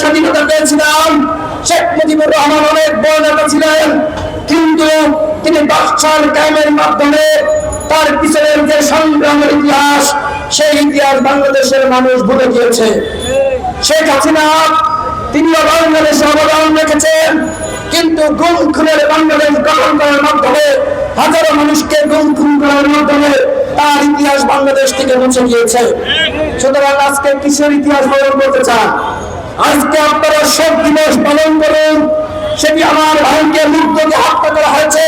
স্বাধীনতা পেয়েছিলাম, শেখ মুজিবুর রহমান অনেক বড় নেতা ছিলেন, কিন্তু তিনি বাকশাল কায়েমের মাধ্যমে তার পিছনের যে সংগ্রামের ইতিহাস, সেই ইতিহাস বাংলাদেশের মানুষ ভুলে গিয়েছে। শেখ হাসিনা, তিনিও বাংলাদেশে অবদান রেখেছেন, কিন্তু গুম খুনের বাংলাদেশ গঠন করার মাধ্যমে, হাজারো মানুষকে গুম খুন করার মাধ্যমে তার ইতিহাস বাংলাদেশ থেকে মুছে গিয়েছে। সুতরাং আজকে কিসের ইতিহাস বরণ করতে চান? আজকে আপনারা শোক দিবস পালন করুন। সেটি আমার ভাইকে মুগ্ধকে হত্যা করা হয়েছে।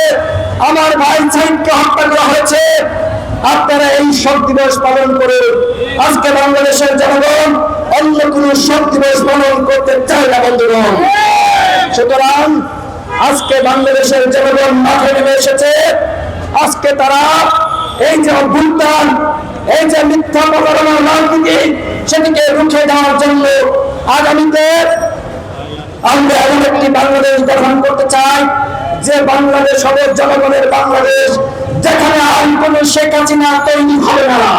আমার ভাই সাহিবকে হত্যা করা হয়েছে। আপনারা এই শোক দিবস পালন করুন। আজকে বাংলাদেশের জনগণ অন্য কোন শোক দিবস পালন করতে চায় না, বন্ধুগণ। সুতরাং আজকে বাংলাদেশের জনগণ মাঠে নেমে এসেছে। আজকে তারা এই যে অভ্যুত্থান, এই যে মিথ্যা প্রতারণার রাজনীতি, সেটিকে রুখে দেওয়ার জন্য আগামীতে আমরা এমন একটি বাংলাদেশ গঠন করতে চাই যে বাংলাদেশ হবে জনগণের বাংলাদেশ, যেখানে আর কোন শেখ হাসিনা তৈরি হবে না।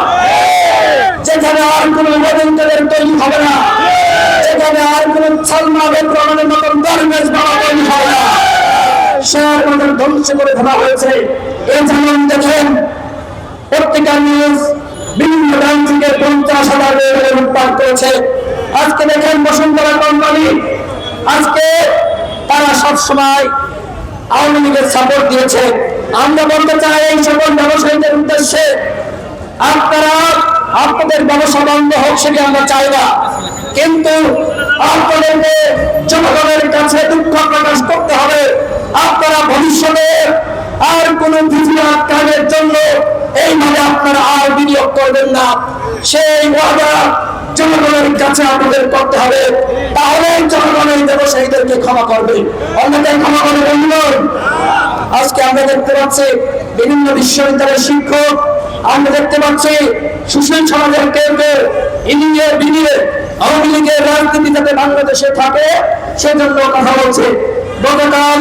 যেখানে আর কোন রবীন্দ্রের তৈরি হবে না। যেখানে আর কোন সালমা বেগরমানের মতন দরবেশ বাবা তৈরি হবে না। সে আমাদের ধ্বংস করে ধরা হয়েছে। এই যেমন দেখেন, পত্রিকার নিউজ বিভিন্ন ব্যাংক থেকে পঞ্চাশ হাজার করেছে। আজকে দেখেন বসুন্ধরা কোম্পানি আজকে তারা সবসময় আওয়ামী লীগের সাপোর্ট দিয়েছে। আমরা বলতে চাই এই সকল ব্যবসায়ীদের উদ্দেশ্যে, আপনারা আপনাদের ব্যবসা বন্ধ হোক সেটি আমরা চাই না। কিন্তু আপনাদেরকে জনগণের কাছে দুঃখ প্রকাশ করতে হবে। আপনারা ভবিষ্যতে আর কোন জন্য এইভাবে আপনারা আর বিনিয়োগ করবেন না। সেই ওয়াদা জনগণের কাছে আপনাদের করতে হবে, তাহলে জনগণের ব্যবসায়ীদেরকে ক্ষমা করবে। অন্যথায় ক্ষমা করে বন্ধুগণ আজকে আমরা দেখতে পাচ্ছি বিভিন্ন বিশ্ববিদ্যালয়ের শিক্ষক, আমরা দেখতে পাচ্ছি সুশীল সমাজের কেউ কেউ ইনিয়ে বিনিয়ে আওয়ামী লীগের রাজনীতি যাতে বাংলাদেশে থাকে, সেজন্য কথা বলছে। গতকাল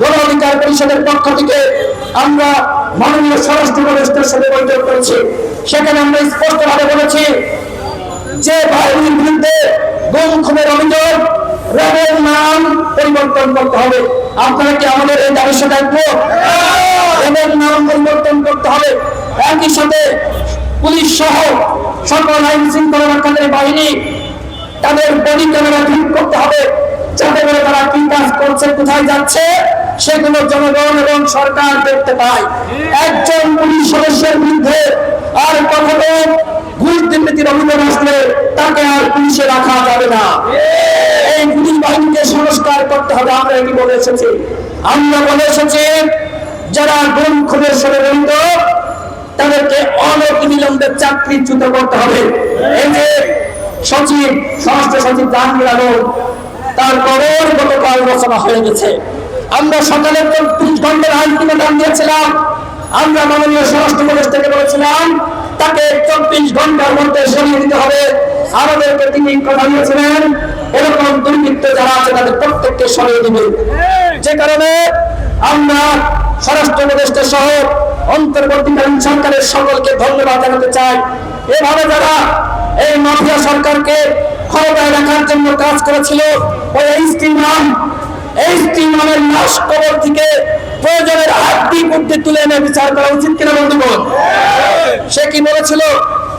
গণ অধিকার পরিষদের পক্ষ থেকে আমরা মাননীয় স্বরাষ্ট্র উপদেষ্টার সাথে বৈঠক করেছি। সেখানে আমরা স্পষ্টভাবে বলেছি যে বাহিনীর বিরুদ্ধে গুম অভিযোগ র্যাবের নাম পরিবর্তন করতে হবে। আপনারা কি আমাদের এই দাবির সাথে একমত? নাম পরিবর্তন করতে হবে। একই সাথে পুলিশ সহ সকল আইন শৃঙ্খলা রক্ষাকারী বাহিনী তাদের বডি ক্যামেরা ঠিক করতে হবে, যাতে করে তারা কি কাজ করছে, কোথায় যাচ্ছে, সেগুলো জনগণ এবং সরকার দেখতে পায়। একজন পুলিশ সদস্যের বিরুদ্ধে আর কখনো ঘুষ দুর্নীতির অভিযোগ আসলে পুলিশে রাখা যাবে না। এই পুলিশ বাহিনীকে সংস্কার করতে হবে, আমরা এটি বলে এসেছি। আমরা বলে এসেছি, যারা গুম খুনের জড়িত তাদেরকে অনতিবিলম্বে চাকরিচ্যুত করতে হবে। এই যে সচিব, স্বরাষ্ট্র সচিব জাহাঙ্গীর আলম, তার কবর গতকাল রচনা হয়ে গেছে। আমরা সকালে চব্বিশ ঘণ্টার আলটিমেটাম দিয়েছিলাম। আমরা মাননীয় স্বরাষ্ট্র থেকে বলেছিলাম, তাকে চব্বিশ ঘণ্টার মধ্যে সরিয়ে দিতে হবে। আমাদেরকে তিনি কথা দিয়েছিলেন, এরকম দুর্বৃত্ত যারা আছে তাদের প্রত্যেককে সরিয়ে দিবে। যে কারণে আমরা স্বরাষ্ট্র সহ অন্তর্বর্তীকালীন সরকারের সকলকে ধন্যবাদ জানাতে চাই। এভাবে যারা এই মাফিয়া সরকারকে ক্ষমতায় রাখার জন্য কাজ করেছিল, ওই এইচটি নাম এইচটি নামের লাশ কবর থেকে প্রয়োজনের হাড্ডি বুদ্ধি তুলে এনে বিচার করা উচিত কিনা বন্ধুগণ? সে কি বলেছিল?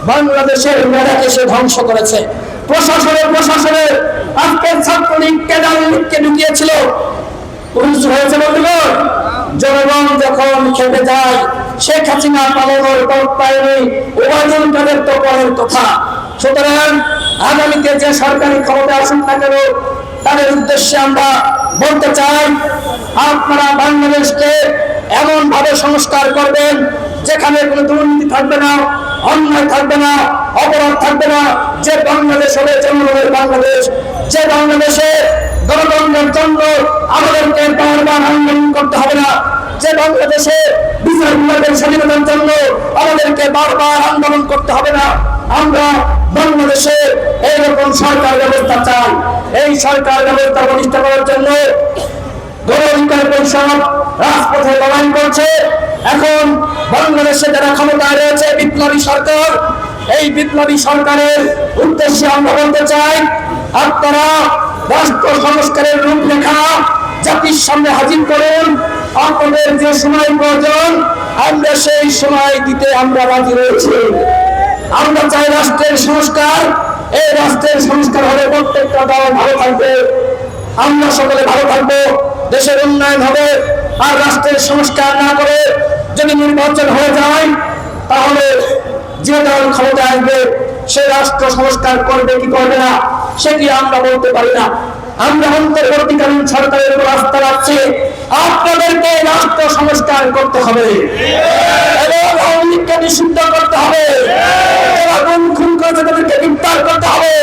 বাংলাদেশের মেধাকে সে ধ্বংস করেছে। প্রশাসনের প্রশাসনের আজকের ছাত্রলীগ কেদার লীগকে ঢুকিয়েছিল। পায়নি সুতরাং যে সরকারি তাদের উদ্দেশ্যে আমরা বলতে চাই, আপনারা বাংলাদেশকে এমন ভাবে সংস্কার করবেন যেখানে কোনো দুর্নীতি থাকবে না, অন্যায় থাকবে না, অপরাধ থাকবে না, যে বাংলাদেশ হবে জনগণের বাংলাদেশ, যে বাংলাদেশে গণতন্ত্রের জন্য আমাদেরকে বারবার আন্দোলন করতে হবে না, যে বাংলাদেশে বিচার বিভাগের স্বাধীনতার জন্য আমাদেরকে বারবার আন্দোলন করতে হবে না, আমরা বাংলাদেশে এইরকম সরকার ব্যবস্থা চাই। এই সরকার ব্যবস্থা প্রতিষ্ঠা করার জন্য গণ অধিকার পরিষদ রাজপথে লড়াই করছে। বাংলাদেশে যারা ক্ষমতায় রয়েছে, বিপ্লবী সরকার। এই বিপ্লবী সরকারের উদ্দেশ্যে আমরা বলতে চাই, আপনারা রাষ্ট্র সংস্কারের রূপরেখা জাতির সামনে হাজির করুন। আপনাদের যে সময় প্রয়োজন, আমরা সেই সময় দিতে আমরা রাজি রয়েছি। আমরা চাই রাষ্ট্রের সংস্কার। এই রাষ্ট্রের সংস্কার হলে প্রত্যেকটা দল ভালো থাকবে। আমরা সকলে ভালো থাকব। দেশের উন্নয়ন হবে। আর রাষ্ট্রের সংস্কার না করে যদি নির্বাচন হয়ে যায়, তাহলে যে দল ক্ষমতা আসবে, সে রাষ্ট্র সংস্কার করবে কি করবে না সেটি আমরা বলতে পারি না? আমরা অন্তর্বর্তীকালীন সরকারের উপর আস্থা রাখছি, আপনাদেরকে রাষ্ট্র সংস্কার করতে হবে। নিষিদ্ধ করতে হবে। খুন গ্রেপ্তার করতে হবে।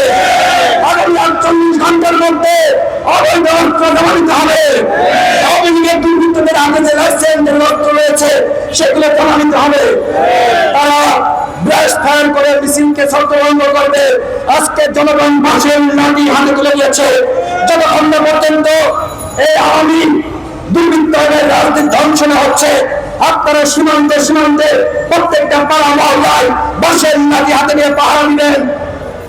আগামী আটচল্লিশ ঘণ্টার মধ্যে অবৈধ অস্ত্র জমা দিতে হবে। লীগের দুর্বৃত্তদের আগে যে লাইসেন্সের অস্ত্র রয়েছে, সেগুলো দিতে হবে। তারা ব্রাশ ফায়ার করে মিছিলকে ছত্রভঙ্গ করবে। আজকে জনগণ বাসের নাটি হাতে তুলে যতক্ষণ পর্যন্ত এই আপনারা সীমান্তে সীমান্তে প্রত্যেকটা পাড়া মহল্লায় বাসের নাটি হাতে নিয়ে পাহারা দিবেন।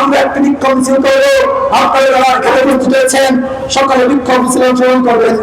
আমরা একটা বিক্ষোভ মিছিল করব। আপনারা যারা এখানে উপস্থিত হয়েছেন সকালে বিক্ষোভ মিছিল অংশগ্রহণ করবেন।